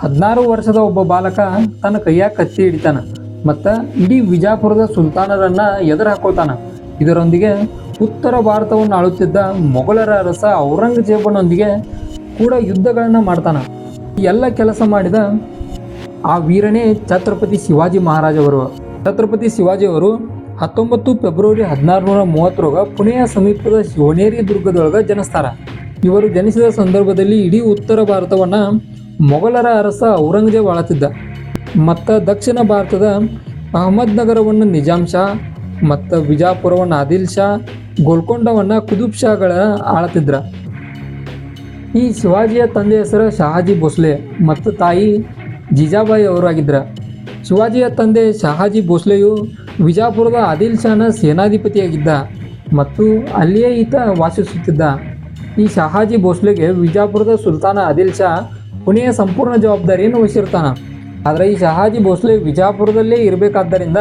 ಹದಿನಾರು ವರ್ಷದ ಒಬ್ಬ ಬಾಲಕ ತನ್ನ ಕೈಯಾಗ ಕತ್ತಿ ಹಿಡಿತಾನ, ಮತ್ತು ಇಡೀ ವಿಜಾಪುರದ ಸುಲ್ತಾನರನ್ನ ಎದುರು ಹಾಕೋತಾನ. ಇದರೊಂದಿಗೆ ಉತ್ತರ ಭಾರತವನ್ನು ಆಳುತ್ತಿದ್ದ ಮೊಘಲರ ಅರಸ ಔರಂಗಜೇಬನೊಂದಿಗೆ ಕೂಡ ಯುದ್ಧಗಳನ್ನು ಮಾಡ್ತಾನ. ಎಲ್ಲ ಕೆಲಸ ಮಾಡಿದ ಆ ವೀರನೇ ಛತ್ರಪತಿ ಶಿವಾಜಿ ಮಹಾರಾಜವರು. ಛತ್ರಪತಿ ಶಿವಾಜಿಯವರು ಹತ್ತೊಂಬತ್ತು ಫೆಬ್ರವರಿ ಹದಿನಾರುನೂರ ಮೂವತ್ತರೊಳಗ ಪುಣೆಯ ಸಮೀಪದ ಶಿವನೇರಿ ದುರ್ಗದೊಳಗೆ ಜನಿಸ್ತಾರ. ಇವರು ಜನಿಸಿದ ಸಂದರ್ಭದಲ್ಲಿ ಇಡೀ ಉತ್ತರ ಭಾರತವನ್ನು ಮೊಘಲರ ಅರಸ ಔರಂಗಜೇಬ್ ಆಳತ್ತಿದ್ದ ಮತ್ತು ದಕ್ಷಿಣ ಭಾರತದ ಅಹಮದ್ ನಗರವನ್ನು ನಿಜಾಮ್ ಶಾ ಮತ್ತು ವಿಜಾಪುರವನ್ನು ಆದಿಲ್ ಶಾ, ಗೋಲ್ಕೊಂಡವನ್ನು ಕುದುಬ್ ಶಾಗಳ ಆಳತಿದ್ರ. ಈ ಶಿವಾಜಿಯ ತಂದೆ ಹೆಸರು ಶಹಾಜಿ ಭೋಸ್ಲೆ ಮತ್ತು ತಾಯಿ ಜಿಜಾಬಾಯಿ ಅವರಾಗಿದ್ರ. ಶಿವಾಜಿಯ ತಂದೆ ಶಹಾಜಿ ಭೋಸ್ಲೆಯು ವಿಜಾಪುರದ ಆದಿಲ್ ಶಾನ ಸೇನಾಧಿಪತಿಯಾಗಿದ್ದ ಮತ್ತು ಅಲ್ಲಿಯೇ ಈತ ವಾಸಿಸುತ್ತಿದ್ದ. ಈ ಶಹಾಜಿ ಭೋಸ್ಲೆಗೆ ವಿಜಾಪುರದ ಸುಲ್ತಾನ ಆದಿಲ್ ಶಾ ಪುಣೆಯ ಸಂಪೂರ್ಣ ಜವಾಬ್ದಾರಿಯನ್ನು ವಹಿಸಿರ್ತಾನೆ. ಆದರೆ ಈ ಶಹಾಜಿ ಭೋಸ್ಲೆ ವಿಜಾಪುರದಲ್ಲೇ ಇರಬೇಕಾದ್ದರಿಂದ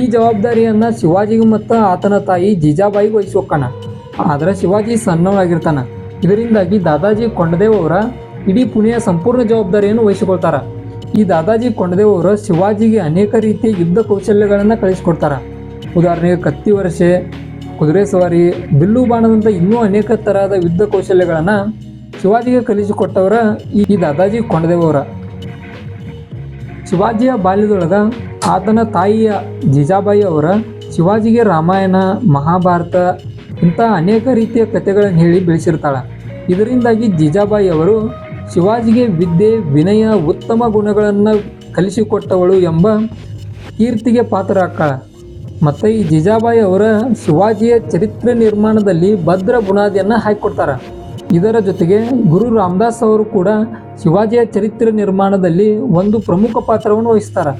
ಈ ಜವಾಬ್ದಾರಿಯನ್ನು ಶಿವಾಜಿಗೆ ಮತ್ತು ಆತನ ತಾಯಿ ಜೀಜಾಬಾಯಿಗೆ ವಹಿಸ್ಕೊಕ್ಕಾನ ಆದರೆ ಶಿವಾಜಿ ಸಣ್ಣವಾಗಿರ್ತಾನೆ ಇದರಿಂದಾಗಿ ದಾದಾಜಿ ಕೊಂಡದೇವ್ ಅವರ ಇಡೀ ಪುಣೆಯ ಸಂಪೂರ್ಣ ಜವಾಬ್ದಾರಿಯನ್ನು ವಹಿಸಿಕೊಳ್ತಾರ. ಈ ದಾದಾಜಿ ಕೊಂಡದೇವ್ ಅವರು ಶಿವಾಜಿಗೆ ಅನೇಕ ರೀತಿಯ ಯುದ್ಧ ಕೌಶಲ್ಯಗಳನ್ನು ಕಳಿಸ್ಕೊಡ್ತಾರ. ಉದಾಹರಣೆಗೆ ಕತ್ತಿ ವರ್ಷೆ ಕುದುರೆ ಸವಾರಿ, ಬಿಲ್ಲು ಬಾಣದಂಥ ಇನ್ನೂ ಅನೇಕ ಥರದ ಯುದ್ಧ ಕೌಶಲ್ಯಗಳನ್ನು ಶಿವಾಜಿಗೆ ಕಲಿಸಿಕೊಟ್ಟವರ ಈ ದಾದಾಜಿ ಕೊಂಡದೇವರ. ಶಿವಾಜಿಯ ಬಾಲ್ಯದೊಳಗ ಆತನ ತಾಯಿಯ ಜಿಜಾಬಾಯಿ ಅವರ ಶಿವಾಜಿಗೆ ರಾಮಾಯಣ, ಮಹಾಭಾರತ ಇಂಥ ಅನೇಕ ರೀತಿಯ ಕಥೆಗಳನ್ನು ಹೇಳಿ ಬೆಳೆಸಿರ್ತಾಳೆ. ಇದರಿಂದಾಗಿ ಜಿಜಾಬಾಯಿ ಅವರು ಶಿವಾಜಿಗೆ ವಿದ್ಯೆ, ವಿನಯ, ಉತ್ತಮ ಗುಣಗಳನ್ನು ಕಲಿಸಿಕೊಟ್ಟವಳು ಎಂಬ ಕೀರ್ತಿಗೆ ಪಾತ್ರರಾಗ್ತಾಳೆ. ಮತ್ತು ಈ ಜಿಜಾಬಾಯಿ ಅವರ ಶಿವಾಜಿಯ ಚರಿತ್ರೆ ನಿರ್ಮಾಣದಲ್ಲಿ ಭದ್ರ ಬುನಾದಿಯನ್ನು ಹಾಕಿಕೊಡ್ತಾರೆ. ಇದರ ಜೊತೆಗೆ ಗುರು ರಾಮದಾಸ್ ಅವರು ಕೂಡ ಶಿವಾಜಿಯ ಚರಿತ್ರೆ ನಿರ್ಮಾಣದಲ್ಲಿ ಒಂದು ಪ್ರಮುಖ ಪಾತ್ರವನ್ನು ವಹಿಸ್ತಾರೆ.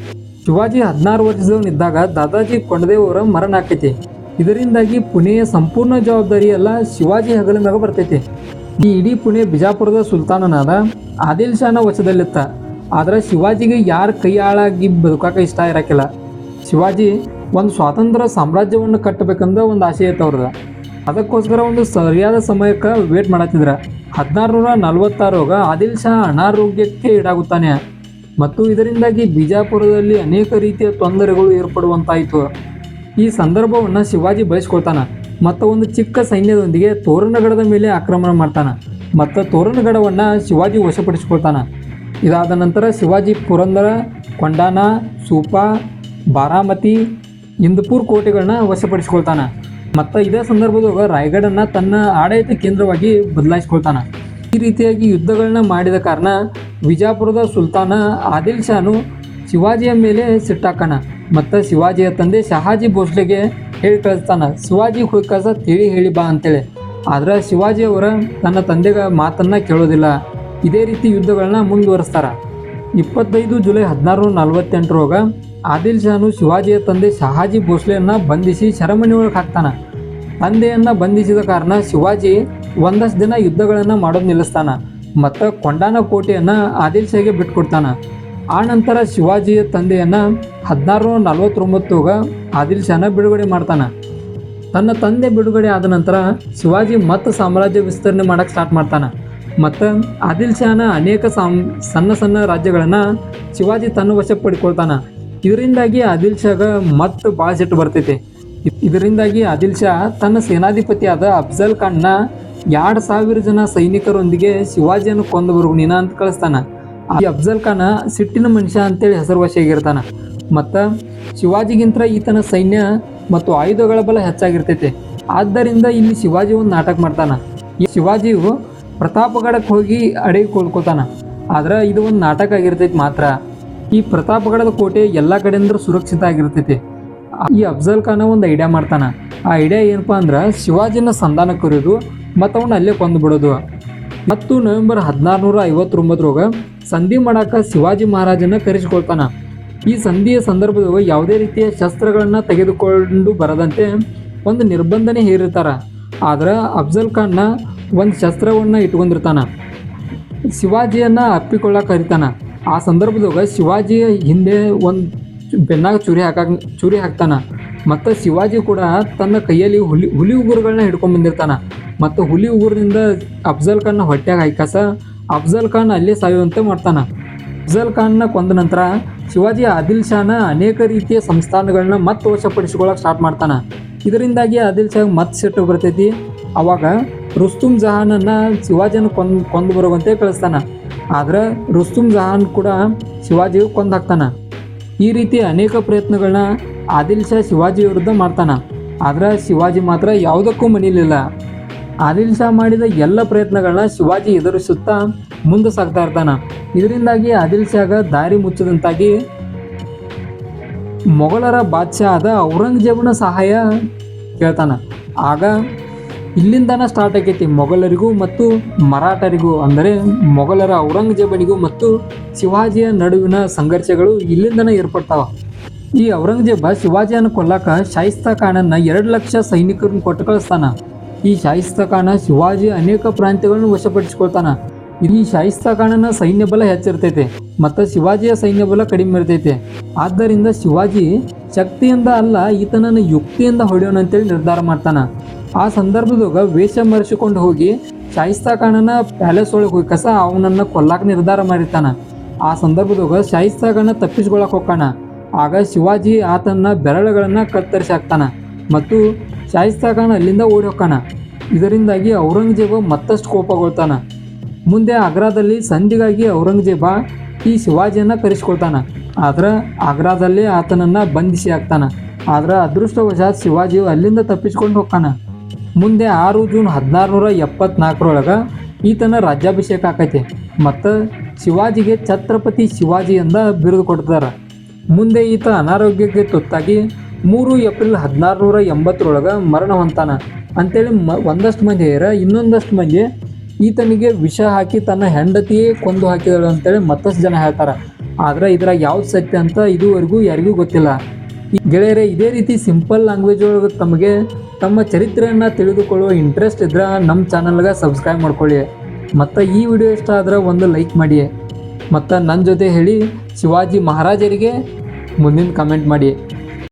ಶಿವಾಜಿ ಹದಿನಾರು ವರ್ಷದವನಿದ್ದಾಗ ದಾದಾಜಿ ಕೊಂಡದೇವ್ ಅವರ ಮರಣ ಆಕೈತಿ. ಇದರಿಂದಾಗಿ ಪುಣೆಯ ಸಂಪೂರ್ಣ ಜವಾಬ್ದಾರಿ ಎಲ್ಲ ಶಿವಾಜಿ ಹೆಗಲ ಮ್ಯಾಗ ಬರ್ತೈತಿ. ಈ ಇಡೀ ಪುಣೆ ಬಿಜಾಪುರದ ಸುಲ್ತಾನನಾದ ಆದಿಲ್ ಶಾನ ವಶದಲ್ಲಿತ್ತ. ಆದ್ರೆ ಶಿವಾಜಿಗೆ ಯಾರ ಕೈ ಆಳಾಗಿ ಬದುಕಾಕ ಇಷ್ಟ ಇರಕಿಲ್ಲ. ಶಿವಾಜಿ ಒಂದು ಸ್ವಾತಂತ್ರ್ಯ ಸಾಮ್ರಾಜ್ಯವನ್ನು ಕಟ್ಟಬೇಕಂದ ಒಂದು ಆಸೆ ಐತೆ ಅವ್ರದ. ಅದಕ್ಕೋಸ್ಕರ ಒಂದು ಸರಿಯಾದ ಸಮಯಕ್ಕೆ ವೇಟ್ ಮಾಡತ್ತಿದ್ರ. ಹದಿನಾರುನೂರ ನಲವತ್ತಾರೋಗ ಆದಿಲ್ ಶಾ ಅನಾರೋಗ್ಯಕ್ಕೆ ಈಡಾಗುತ್ತಾನೆ. ಮತ್ತು ಇದರಿಂದಾಗಿ ಬಿಜಾಪುರದಲ್ಲಿ ಅನೇಕ ರೀತಿಯ ತೊಂದರೆಗಳು ಏರ್ಪಡುವಂತಾಯಿತು. ಈ ಸಂದರ್ಭವನ್ನು ಶಿವಾಜಿ ಬಯಸ್ಕೊಳ್ತಾನೆ ಮತ್ತು ಒಂದು ಚಿಕ್ಕ ಸೈನ್ಯದೊಂದಿಗೆ ತೋರಣಗಡದ ಮೇಲೆ ಆಕ್ರಮಣ ಮಾಡ್ತಾನೆ. ಮತ್ತು ತೋರಣಗಡವನ್ನು ಶಿವಾಜಿ ವಶಪಡಿಸ್ಕೊಳ್ತಾನೆ. ಇದಾದ ನಂತರ ಶಿವಾಜಿ ಪುರಂದರ, ಕೊಂಡಾನ, ಸೂಪಾ, ಬಾರಾಮತಿ, ಇಂದಪುರ್ ಕೋಟೆಗಳನ್ನ ವಶಪಡಿಸಿಕೊಳ್ತಾನ. ಮತ್ತು ಇದೇ ಸಂದರ್ಭದಾಗ ರಾಯಗಢನ್ನು ತನ್ನ ಆಡಳಿತ ಕೇಂದ್ರವಾಗಿ ಬದಲಾಯಿಸ್ಕೊಳ್ತಾನ. ಈ ರೀತಿಯಾಗಿ ಯುದ್ಧಗಳನ್ನ ಮಾಡಿದ ಕಾರಣ ವಿಜಾಪುರದ ಸುಲ್ತಾನ ಆದಿಲ್ ಶಾನು ಶಿವಾಜಿಯ ಮೇಲೆ ಸಿಟ್ಟಾಕಣ. ಮತ್ತು ಶಿವಾಜಿಯ ತಂದೆ ಶಹಾಜಿ ಭೋಸ್ಲೆಗೆ ಹೇಳಿ ಕಳಿಸ್ತಾನ, ಶಿವಾಜಿ ಹೋಗಿ ಕಳ್ಸ ತಿಳಿ ಹೇಳಿ ಬಾ ಅಂತೇಳಿ. ಆದರೆ ಶಿವಾಜಿಯವರ ತನ್ನ ತಂದೆಗ ಮಾತನ್ನು ಕೇಳೋದಿಲ್ಲ. ಇದೇ ರೀತಿ ಯುದ್ಧಗಳನ್ನ ಮುಂದುವರಿಸ್ತಾರೆ. ಇಪ್ಪತ್ತೈದು ಜುಲೈ ಹದಿನಾರು ನಲವತ್ತೆಂಟರೊಳಗ ಆದಿಲ್ ಶಾನು ಶಿವಾಜಿಯ ತಂದೆ ಶಹಾಜಿ ಭೋಸ್ಲೆಯನ್ನು ಬಂಧಿಸಿ ಸೆರೆಮನಿ ಒಳಗೆ ಹಾಕ್ತಾನೆ. ತಂದೆಯನ್ನು ಬಂಧಿಸಿದ ಕಾರಣ ಶಿವಾಜಿ ಒಂದಷ್ಟು ದಿನ ಯುದ್ಧಗಳನ್ನು ಮಾಡೋದು ನಿಲ್ಲಿಸ್ತಾನ, ಮತ್ತು ಕೊಂಡಾನ ಕೋಟೆಯನ್ನು ಆದಿಲ್ ಶಾಗೆ ಬಿಟ್ಕೊಡ್ತಾನೆ. ಆ ನಂತರ ಶಿವಾಜಿಯ ತಂದೆಯನ್ನು ಹದಿನಾರು ನಲವತ್ತೊಂಬತ್ತರಾಗ ಆದಿಲ್ ಶಾನ ಬಿಡುಗಡೆ ಮಾಡ್ತಾನೆ. ತನ್ನ ತಂದೆ ಬಿಡುಗಡೆ ಆದ ನಂತರ ಶಿವಾಜಿ ಮತ್ತೆ ಸಾಮ್ರಾಜ್ಯ ವಿಸ್ತರಣೆ ಮಾಡಕ್ಕೆ ಸ್ಟಾರ್ಟ್ ಮಾಡ್ತಾನೆ. ಮತ್ತು ಆದಿಲ್ ಶಾನ ಅನೇಕ ಸಾಮ್, ಸಣ್ಣ ಸಣ್ಣ ರಾಜ್ಯಗಳನ್ನು ಶಿವಾಜಿ ತನ್ನ ವಶ ಇದರಿಂದಾಗಿ ಆದಿಲ್ ಶಾಗ ಮತ್ತೆ ಭಾಳ ಸಿಟ್ಟು ಬರ್ತೈತಿ. ಇದರಿಂದಾಗಿ ಆದಿಲ್ ಶಾ ತನ್ನ ಸೇನಾಧಿಪತಿಯಾದ ಅಫ್ಜಲ್ ಖಾನ್ನ ಎರಡು ಸಾವಿರ ಜನ ಸೈನಿಕರೊಂದಿಗೆ ಶಿವಾಜಿಯನ್ನು ಕೊಂದು ಬರು ನೀನ ಅಂತ ಕಳಿಸ್ತಾನ. ಈ ಅಫ್ಜಲ್ ಖಾನ ಸಿಟ್ಟಿನ ಮನುಷ್ಯ ಅಂತೇಳಿ ಹೆಸರುವಾಸಿಯಾಗಿರ್ತಾನ. ಮತ್ತು ಶಿವಾಜಿಗಿಂತ ಈತನ ಸೈನ್ಯ ಮತ್ತು ಆಯುಧಗಳ ಬಲ ಹೆಚ್ಚಾಗಿರ್ತೈತೆ. ಆದ್ದರಿಂದ ಇಲ್ಲಿ ಶಿವಾಜಿ ಒಂದು ನಾಟಕ ಮಾಡ್ತಾನ. ಈ ಶಿವಾಜಿಯು ಪ್ರತಾಪಗಡಕ್ಕೆ ಹೋಗಿ ಅಡಗಿ ಕೊಳ್ಕೊತಾನ ಆದ್ರೆ ಇದು ಒಂದು ನಾಟಕ ಆಗಿರ್ತೈತಿ ಮಾತ್ರ. ಈ ಪ್ರತಾಪಗಡದ ಕೋಟೆ ಎಲ್ಲ ಕಡೆಯಿಂದ ಸುರಕ್ಷಿತ ಆಗಿರ್ತೈತಿ. ಈ ಅಫ್ಜಲ್ ಖಾನ ಒಂದು ಐಡಿಯಾ ಮಾಡ್ತಾನ. ಆ ಐಡಿಯಾ ಏನಪ್ಪ ಅಂದ್ರೆ ಶಿವಾಜಿನ ಸಂಧಾನ ಕರೆಯೋದು ಮತ್ತು ಅವನ್ನ ಅಲ್ಲೇ ಕೊಂದು ಬಿಡೋದು. ಮತ್ತು ನವೆಂಬರ್ ಹದಿನಾರುನೂರ ಐವತ್ತೊಂಬತ್ತರೊಳಗೆ ಸಂಧಿ ಮಾಡಾಕ ಶಿವಾಜಿ ಮಹಾರಾಜನ ಕರೆಸಿಕೊಳ್ತಾನ. ಈ ಸಂಧಿಯ ಸಂದರ್ಭದಾಗ ಯಾವುದೇ ರೀತಿಯ ಶಸ್ತ್ರಗಳನ್ನು ತೆಗೆದುಕೊಂಡು ಬರದಂತೆ ಒಂದು ನಿರ್ಬಂಧನೆ ಹೇರಿರ್ತಾರೆ. ಆದ್ರೆ ಅಫ್ಜಲ್ ಖಾನ್ನ ಒಂದು ಶಸ್ತ್ರವನ್ನು ಇಟ್ಕೊಂಡಿರ್ತಾನೆ. ಶಿವಾಜಿಯನ್ನು ಅಪ್ಪಿಕೊಳ್ಳಕ್ಕೆ ಕರಿತಾನ ಆ ಸಂದರ್ಭದಾಗ ಶಿವಾಜಿ ಹಿಂದೆ ಒಂದು ಬೆನ್ನಾಗ ಚೂರಿ ಹಾಕಾಕ ಚೂರಿ ಹಾಕ್ತಾನ. ಮತ್ತು ಶಿವಾಜಿ ಕೂಡ ತನ್ನ ಕೈಯಲ್ಲಿ ಹುಲಿ ಹುಲಿ ಉಗುರುಗಳನ್ನ ಹಿಡ್ಕೊಂಡು ಬಂದಿರ್ತಾನ. ಮತ್ತು ಹುಲಿ ಉಗುರಿನಿಂದ ಅಫ್ಜಲ್ ಖಾನ್ನ ಹೊಟ್ಟೆಗೆ ಹಾಕಾಸ ಅಫ್ಜಲ್ ಖಾನ್ ಅಲ್ಲೇ ಸಾಯುವಂತೆ ಮಾಡ್ತಾನೆ. ಅಫ್ಜಲ್ ಖಾನ್ನ ಕೊಂದ ನಂತರ ಶಿವಾಜಿ ಆದಿಲ್ ಶಾನ ಅನೇಕ ರೀತಿಯ ಸಂಸ್ಥಾನಗಳನ್ನ ಮತ್ತೆ ವಶಪಡಿಸ್ಕೊಳ್ಳೋಕೆ ಸ್ಟಾರ್ಟ್ ಮಾಡ್ತಾನೆ. ಇದರಿಂದಾಗಿ ಆದಿಲ್ ಶಾ ಮತ್ತೆ ಸೆಟ್ ಬರ್ತೈತಿ. ಅವಾಗ ರುಸ್ತುಮ್ ಜಹಾನನ್ನು ಶಿವಾಜಿನ ಕೊಂದು ಕೊಂದು ಬರುವಂತೆ ಕಳಿಸ್ತಾನ. ಆದ್ರೆ ರುಸ್ತುಮ್ ಜಹಾನ್ ಕೂಡ ಶಿವಾಜಿ ಕೊಂದಾಕ್ತಾನ. ಈ ರೀತಿ ಅನೇಕ ಪ್ರಯತ್ನಗಳನ್ನ ಆದಿಲ್ ಶಾ ಶಿವಾಜಿ ವಿರುದ್ಧ ಮಾಡ್ತಾನ. ಆದ್ರೆ ಶಿವಾಜಿ ಮಾತ್ರ ಯಾವುದಕ್ಕೂ ಮಣಿಲಿಲ್ಲ. ಆದಿಲ್ ಶಾ ಮಾಡಿದ ಎಲ್ಲ ಪ್ರಯತ್ನಗಳನ್ನ ಶಿವಾಜಿ ಎದುರಿಸುತ್ತಾ ಮುಂದೆ ಸಾಗ್ತಾ ಇರ್ತಾನ. ಇದರಿಂದಾಗಿ ಆದಿಲ್ ಶಾಗ ದಾರಿ ಮುಚ್ಚದಂತಾಗಿ ಮೊಘಲರ ಬಾದ್ಶಾ ಆದ ಔರಂಗಜೇಬನ ಸಹಾಯ ಕೇಳ್ತಾನ. ಆಗ ಇಲ್ಲಿಂದನ ಸ್ಟಾರ್ಟ್ ಆಗೈತಿ ಮೊಘಲರಿಗೂ ಮತ್ತು ಮರಾಠರಿಗೂ ಅಂದರೆ ಮೊಘಲರ ಔರಂಗಜೇಬನಿಗೂ ಮತ್ತು ಶಿವಾಜಿಯ ನಡುವಿನ ಸಂಘರ್ಷಗಳು ಇಲ್ಲಿಂದನೇ ಏರ್ಪಡ್ತಾವ. ಈ ಔರಂಗಜೇಬ ಶಿವಾಜಿಯನ್ನು ಕೊಲ್ಲಾಕ ಶಾಯಿಸ್ತಾ ಖಾನನ್ನ ಎರಡು ಲಕ್ಷ ಸೈನಿಕರನ್ನು ಕೊಟ್ಟು ಕಳಿಸ್ತಾನ ಈ ಶಾಯಿಸ್ತಾ ಖಾನ ಶಿವಾಜಿ ಅನೇಕ ಪ್ರಾಂತ್ಯಗಳನ್ನು ವಶಪಡಿಸಿಕೊಳ್ತಾನ. ಈ ಶಾಯಿಸ್ತಾ ಖಾನನ ಸೈನ್ಯ ಬಲ ಹೆಚ್ಚಿರ್ತೈತೆ ಮತ್ತು ಶಿವಾಜಿಯ ಸೈನ್ಯ ಬಲ ಕಡಿಮೆ ಇರ್ತೈತೆ. ಆದ್ದರಿಂದ ಶಿವಾಜಿ ಶಕ್ತಿಯಿಂದ ಅಲ್ಲ ಈತನನ್ನು ಯುಕ್ತಿಯಿಂದ ಹೊಡೆಯೋಣ ಅಂತೇಳಿ ನಿರ್ಧಾರ ಮಾಡ್ತಾನ. ಆ ಸಂದರ್ಭದಾಗ ವೇಷ ಮರೆಸಿಕೊಂಡು ಹೋಗಿ ಶಾಯಿಸ್ತಾ ಖಾನನ ಪ್ಯಾಲೇಸ್ ಒಳಗೆ ಹೋಗಿ ಕಸ ಅವನನ್ನ ಕೊಲ್ಲಾಕ ನಿರ್ಧಾರ ಮಾಡಿರ್ತಾನ. ಆ ಸಂದರ್ಭದಾಗ ಶಾಯಿಸ್ತಾ ಖಾನ ತಪ್ಪಿಸ್ಕೊಳಕ್ ಹೋಗ್ತಾನ. ಆಗ ಶಿವಾಜಿ ಆತನ ಬೆರಳುಗಳನ್ನ ಕತ್ತರಿಸಿ ಹಾಕ್ತಾನ ಮತ್ತು ಶಾಯಿಸ್ತಾ ಖಾನ್ ಅಲ್ಲಿಂದ ಓಡಿ ಹೋಗ್ತಾನ. ಇದರಿಂದಾಗಿ ಔರಂಗಜೇಬ ಮತ್ತಷ್ಟು ಕೋಪಗೊಳ್ತಾನ. ಮುಂದೆ ಆಗ್ರಾದಲ್ಲಿ ಸಂಧಿಗಾಗಿ ಔರಂಗಜೇಬ ಈ ಶಿವಾಜಿಯನ್ನ ಕರೆಸ್ಕೊಳ್ತಾನ. ಆದ್ರೆ ಆಗ್ರಾದಲ್ಲಿ ಆತನನ್ನ ಬಂಧಿಸಿ ಹಾಕ್ತಾನ. ಆದ್ರೆ ಅದೃಷ್ಟವಶಾತ್ ಶಿವಾಜಿ ಅಲ್ಲಿಂದ ತಪ್ಪಿಸ್ಕೊಂಡು ಹೋಗ್ತಾನ. ಮುಂದೆ ಆರು ಜೂನ್ ಹದಿನಾರುನೂರ ಎಪ್ಪತ್ನಾಲ್ಕರೊಳಗೆ ಈತನ ರಾಜ್ಯಾಭಿಷೇಕ ಆಕೈತಿ. ಮತ್ತು ಶಿವಾಜಿಗೆ ಛತ್ರಪತಿ ಶಿವಾಜಿ ಎಂದ ಬಿರುದು ಕೊಡ್ತಾರೆ. ಮುಂದೆ ಈತ ಅನಾರೋಗ್ಯಕ್ಕೆ ತುತ್ತಾಗಿ ಮೂರು ಏಪ್ರಿಲ್ ಹದಿನಾರುನೂರ ಎಂಬತ್ತರೊಳಗೆ ಮರಣ ಹೊಂತಾನ ಅಂತೇಳಿ ಮ, ಒಂದಷ್ಟು ಮಂದಿ ಹೇರ ಇನ್ನೊಂದಷ್ಟು ಮಂದಿ ಈತನಿಗೆ ವಿಷ ಹಾಕಿ ತನ್ನ ಹೆಂಡತಿಯೇ ಕೊಂದು ಹಾಕಿದಳು ಅಂತೇಳಿ ಮತ್ತಷ್ಟು ಜನ ಹೇಳ್ತಾರೆ. ಆದರೆ ಇದ್ರಾಗ ಯಾವ್ದು ಸತ್ಯ ಅಂತ ಇದುವರೆಗೂ ಯಾರಿಗೂ ಗೊತ್ತಿಲ್ಲ. ಗೆಳೆಯರೇ, ಇದೇ ರೀತಿ ಸಿಂಪಲ್ ಲ್ಯಾಂಗ್ವೇಜ್ ಒಳಗೆ ತಮಗೆ ತಮ್ಮ ಚರಿತ್ರೆಯನ್ನು ತಿಳಿದುಕೊಳ್ಳುವ ಇಂಟ್ರೆಸ್ಟ್ ಇದ್ರೆ ನಮ್ಮ ಚಾನಲ್ಗೆ ಸಬ್ಸ್ಕ್ರೈಬ್ ಮಾಡ್ಕೊಳ್ಳಿ. ಮತ್ತು ಈ ವಿಡಿಯೋ ಇಷ್ಟ ಆದ್ರೆ ಒಂದು ಲೈಕ್ ಮಾಡಿ. ಮತ್ತು ನನ್ನ ಜೊತೆ ಹೇಳಿ ಶಿವಾಜಿ ಮಹಾರಾಜರಿಗೆ ಮುಂದಿನ ಕಮೆಂಟ್ ಮಾಡಿ.